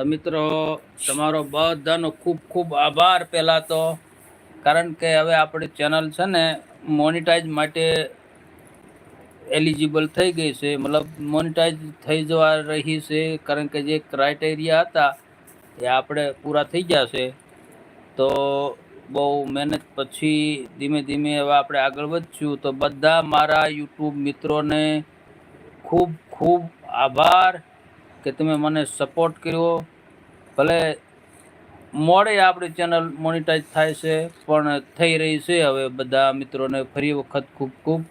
તો મિત્રો, તમારો બધાનો ખૂબ ખૂબ આભાર પહેલાં તો. કારણ કે હવે આપણી ચેનલ છે ને મોનિટાઈઝ માટે એલિજિબલ થઈ ગઈ છે. મતલબ મોનિટાઈઝ થઈ જવા રહી છે. કારણ કે જે ક્રાઇટેરિયા હતા એ આપણે પૂરા થઈ ગયા છે. તો બહુ મહેનત પછી ધીમે ધીમે હવે આપણે આગળ વધશું. તો બધા મારા યુટ્યુબ મિત્રોને ખૂબ ખૂબ આભાર કે તમે મને સપોર્ટ કર્યો. ભલે મોડે આપણી ચેનલ મોનિટાઈઝ થાય છે, પણ થઈ રહી છે. હવે બધા મિત્રોને ફરી વખત ખૂબ ખૂબ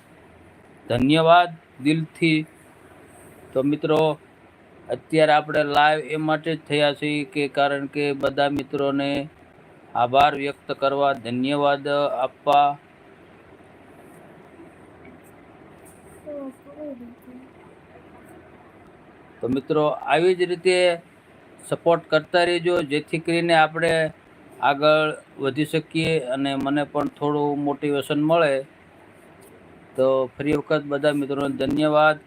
ધન્યવાદ દિલથી. તો મિત્રો, અત્યારે આપણે લાઈવ એ માટે જ થયા છીએ કે કારણ કે બધા મિત્રોને આભાર વ્યક્ત કરવા, ધન્યવાદ આપવા. તો મિત્રો, આવી જ રીતે સપોર્ટ કરતા રહેજો, જેથી કરીને આપણે આગળ વધી શકીએ અને મને પણ થોડું મોટિવેશન મળે. તો ફરી વખત બધા મિત્રોને ધન્યવાદ.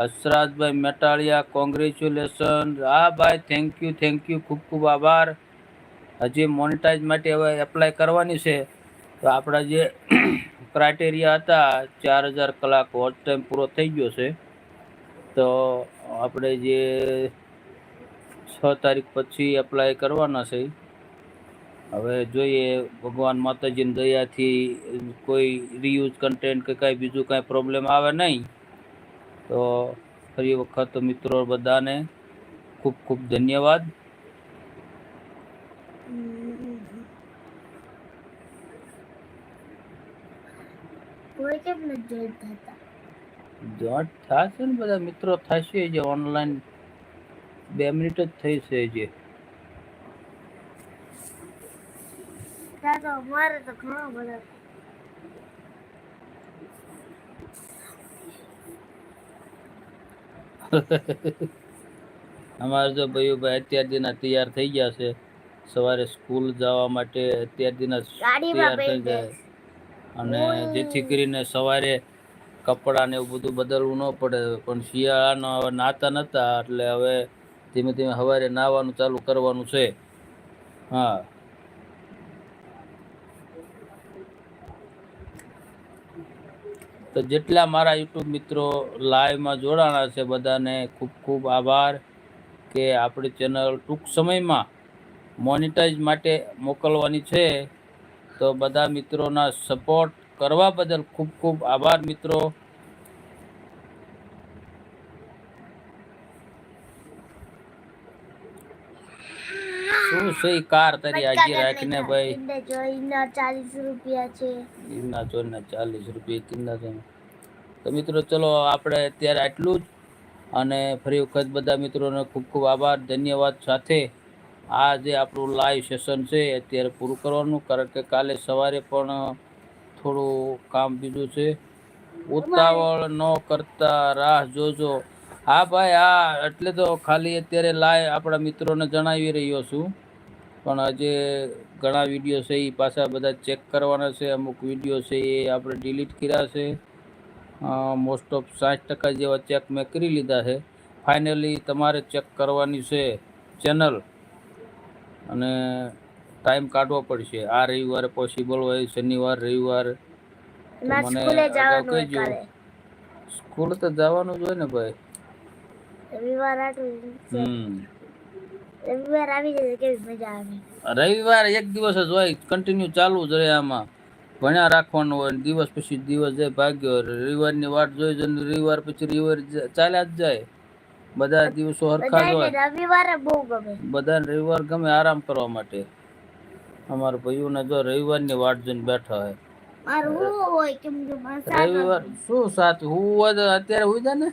હસરાજભાઈ મેટાળિયા કોંગ્રેચ્યુલેશન હા ભાઈ થેન્ક યુ થેન્ક યુ ખૂબ ખૂબ આભાર. હજી મોનિટાઇઝ માટે હવે એપ્લાય કરવાની છે. તો આપણા જે ક્રાઇટેરિયા હતા, ચાર હજાર કલાક વોચ ટાઈમ પૂરો થઈ ગયો છે. તો આપણે જે છ તારીખ પછી એપ્લાય કરવાના છે. હવે જોઈએ ભગવાન માતાજીની દયાથી કોઈ રીયુઝ કન્ટેન્ટ કે કાંઈ બીજું કાંઈ પ્રોબ્લેમ આવે નહીં તો ફરી વખત મિત્રો બધાને ખૂબ ખૂબ ધન્યવાદ. કોઈ કેમ નથી જોઈન થતા જોઈન્ટ થશે ને બધા મિત્રો થશે જે ઓનલાઈન બે મિનિટ જ થઈ છે જે ત્યાં તો અમારે તો ઘણા અમારે ભાઈ અત્યાર દિના તૈયાર થઈ ગયા છે. સવારે સ્કૂલ જવા માટે અત્યાર દિના તૈયાર થઈ જાય. અને જેથી કરીને સવારે કપડાં ને એવું બધું બદલવું ન પડે. પણ શિયાળાનો હવે નાતા નતા એટલે હવે ધીમે ધીમે સવારે નાવાનું ચાલુ કરવાનું છે. હા. તો જેટલા મારા યુટ્યુબ મિત્રો લાઈવમાં જોડાણા છે બધાને ખૂબ ખૂબ આભાર કે આપણી ચેનલ ટૂંક સમયમાં મોનિટાઈઝ માટે મોકલવાની છે. તો બધા મિત્રોના સપોર્ટ કરવા બદલ ખૂબ ખૂબ આભાર મિત્રો. શું કાર તારી હાજી રાખીને ભાઈ? જોઈના ચાલીસ રૂપિયા છે. ઇના ચોરના ચાલીસ રૂપિયા કિંદા ચોર તો મિત્રો ચલો આપણે અત્યારે આટલું જ. અને ફરી વખત બધા મિત્રોને ખૂબ ખૂબ આભાર ધન્યવાદ સાથે. આ જે આપણું લાઈવ સેશન છે અત્યારે પૂરું કરવાનું કારણ કે કાલે સવારે પણ થોડું કામ બીજું છે. ઉતાવળ ન કરતા રાહ જોજો. હા ભાઈ હા એટલે તો ખાલી અત્યારે લાઈ આપણા મિત્રોને જણાવી રહ્યો છું. પણ આજે ઘણા વીડિયો છે એ પાછા બધા ચેક કરવાના છે. અમુક વીડિયો છે એ આપણે ડિલીટ કર્યા છે. મોસ્ટ ઓફ સાઠ ટકા જેવા ચેક મેં કરી લીધા છે. ફાઇનલી તમારે ચેક કરવાની છે ચેનલ અને ટાઈમ કાઢવો પડશે. આ રવિવારે પોસિબલ હોય શનિવાર રવિવાર. મને કહેજો. સ્કૂલ તો જવાનું જ હોય ને ભાઈ. રવિવાર હમ. રવિવાર આવી જશે કેવી મજા આવે? રવિવાર એક દિવસ જ હોય કન્ટિન્યુ ચાલુ જ રહે આમાં. ભણ્યા રાખવાનું હોય ને દિવસ પછી દિવસ જાય ભાગ્યો રવિવારની વાટ જોઈ જોઈને રવિવાર પછી રવિવાર ચાલ્યા જ જાય. બધા દિવસો હરખા જ હોય. રવિવારે બહુ ગમે. બધાને રવિવાર ગમે આરામ કરવા માટે. અમારા ભાઈઓને જો રવિવારની વાટ જોઈને બેઠા હોય. રવિવાર શું સાત હું અત્યારે હોય જા ને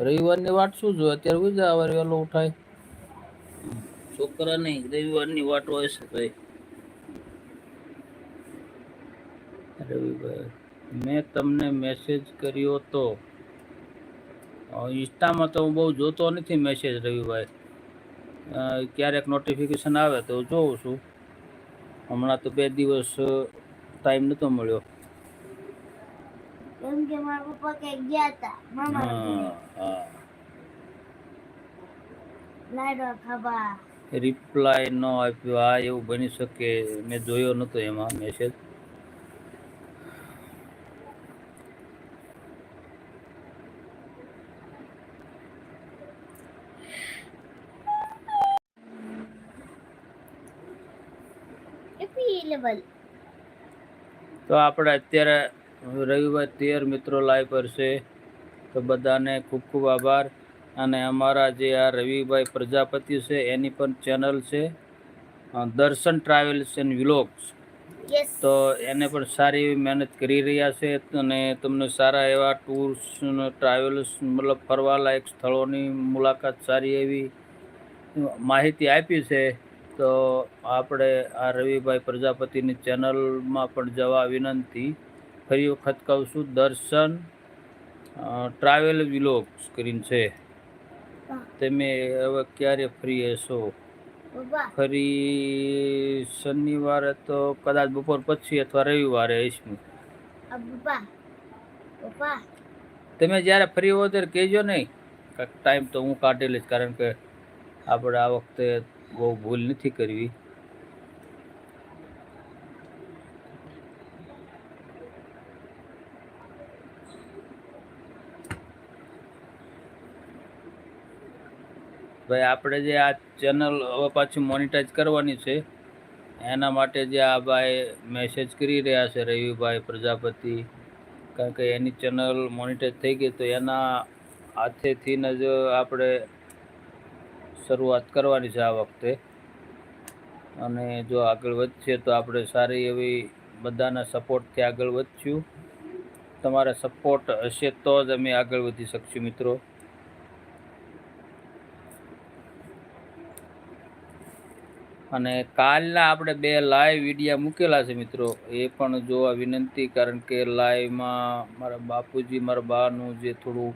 રવિવારની વાટ શું જો અત્યારે હુઈ જા સવારે વહેલો ઉઠાય? છોકરા નહીં રવિવારની વાટ હોય છે ભાઈ. રવિવાર. મેં તમને મેસેજ કર્યો તો. ઇન્સ્ટામાં તો હું બહુ જોતો નથી મેસેજ રવિભાઈ ક્યારેક નોટિફિકેશન આવે તો જોઉં છું. હમણાં તો બે દિવસ ટાઈમ નહોતો મળ્યો. કેમ કે મારા પપ્પા કે ગયા હતા મામા લાડવા ખાવા. રિપ્લાય ન આપ્યો. આ એવું બની શકે. મેં જોયો નતો એમાં મેસેજ તો આપણે અત્યારે રવિવાર તેર મિત્રો લાઈવ પર છે. તો બધાને ખૂબ ખૂબ આભાર. અને અમારા જે આ રવિભાઈ પ્રજાપતિ છે એની પણ ચેનલ છે દર્શન ટ્રાવેલ્સ એન્ડ વ્લોગ્સ તો એને પણ સારી એવી મહેનત કરી રહ્યા છે અને તમને સારા એવા ટૂર્સ ટ્રાવેલ્સ મતલબ ફરવાલાયક સ્થળોની મુલાકાત સારી એવી માહિતી આપી છે. તો આપણે આ રવિભાઈ પ્રજાપતિની ચેનલમાં પણ જવા વિનંતી. ફરી વખત કહું છું દર્શન ટ્રાવેલ વિલોગ કરીને છે. તમે હવે ક્યારે ફ્રી હશો? ફરી શનિવારે તો કદાચ બપોર પછી અથવા રવિવારે હઈશું તમે જ્યારે ફ્રી હો ત્યારે કહેજો નહીં ટાઈમ તો હું કાઢી લઈશ કારણ કે આપણે આ વખતે બહુ ભૂલ નથી કરવી. ભાઈ, આપણે જે આ ચેનલ હવે પાછું મોનિટાઈઝ કરવાની છે, એના માટે જે આ ભાઈ મેસેજ કરી રહ્યા છે રવિભાઈ પ્રજાપતિ, કારણ કે એની ચેનલ મોનિટાઈઝ થઈ ગઈ તો એના હાથેથી જ આપણે શરૂઆત કરવાની છે આ વખતે. અને જો આગળ વધશે તો આપણે સારી એવી બધાના સપોર્ટથી આગળ વધશું. તમારા સપોર્ટ હશે તો જ અમે આગળ વધી શકશું મિત્રો. અને કાલના આપણે બે લાઈવ વિડીયા મૂકેલા છે મિત્રો. એ પણ જોવા વિનંતી કારણ કે લાઈવમાં મારા બાપુજી મારા બાનું જે થોડું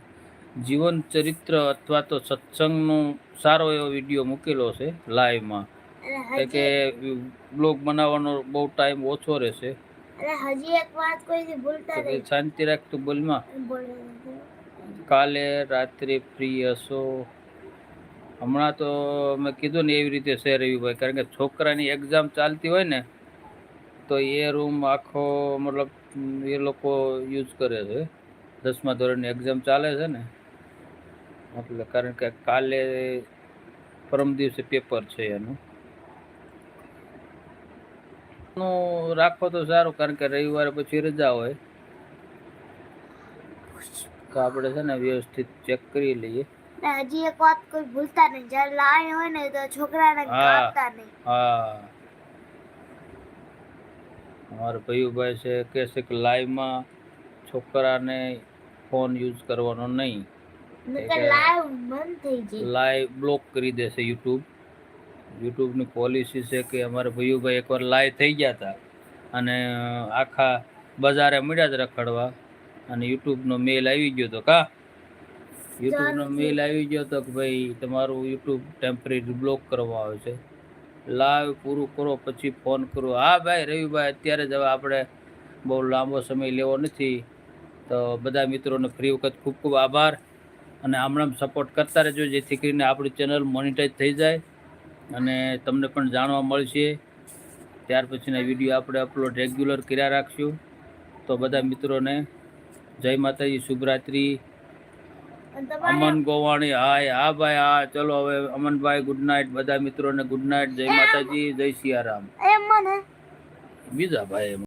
જીવન ચરિત્ર અથવા તો સત્સંગનું સારો એવો વીડિયો મૂકેલો છે લાઈવમાં એટલે કે બ્લોગ બનાવવાનો બહુ ટાઈમ ઓછો રહેશે. શાંતિ રાખતું બોલમાં. કાલે રાત્રે ફ્રી હશો. હમણાં તો મેં કીધું ને એવી રીતે છે રવિભાઈ કારણ કે છોકરાની એક્ઝામ ચાલતી હોય ને, તો એ રૂમ આખો મતલબ એ લોકો યુઝ કરે છે. દસમા ધોરણની એક્ઝામ ચાલે છે ને, એટલે કારણ કે કાલે પરમ દિવસે પેપર છે એનું. રાખો તો સારું, કારણ કે રવિવારે પછી રજા હોય. આપણે છે ને વ્યવસ્થિત ચેક કરી લઈએ. અને હજી એક વાત કોઈ ભૂલતા નહીં. જ્યારે લાય હોય ને તો છોકરાને. કાપતા નહીં. હા. અમારા ભૈયુભાઈ છે કે છે કે લાઈવમાં છોકરાને ફોન યુઝ કરવાનો નહીં. લાઈવ બંધ થઈ જાય. લાઈવ બ્લોક કરી દેશે યુટ્યુબ. યુટ્યુબની પોલિસી છે કે અમારા ભૈયુભાઈ એકવાર લાઈવ થઈ ગયા હતા. અને આખા બજારે મળ્યા જ રખડવા. અને યુટ્યુબનો મેલ આવી ગયો હતો કા? યુટ્યુબનો મેલ આવી ગયો તો કે ભાઈ તમારું યુટ્યુબ ટેમ્પરરી બ્લોક કરવા આવે છે. લાઈવ પૂરું કરો પછી ફોન કરો. હા ભાઈ રવિભાઈ અત્યારે જ હવે આપણે બહુ લાંબો સમય લેવો નથી. તો બધા મિત્રોને ફ્રી વખત ખૂબ ખૂબ આભાર. અને હમણાં સપોર્ટ કરતા રહેજો જેથી કરીને આપણી ચેનલ મોનિટાઈઝ થઈ જાય. અને તમને પણ જાણવા મળશે. ત્યાર પછીના વીડિયો આપણે અપલોડ રેગ્યુલર કર્યા રાખશું. તો બધા મિત્રોને જય માતાજી શુભરાત્રી. અમન ગોવાણી હાય હા ભાઈ હા ચલો હવે અમનભાઈ ગુડ નાઇટ બધા મિત્રોને ગુડ નાઇટ જય માતાજી જય સિયારામ. બીજા ભાઈ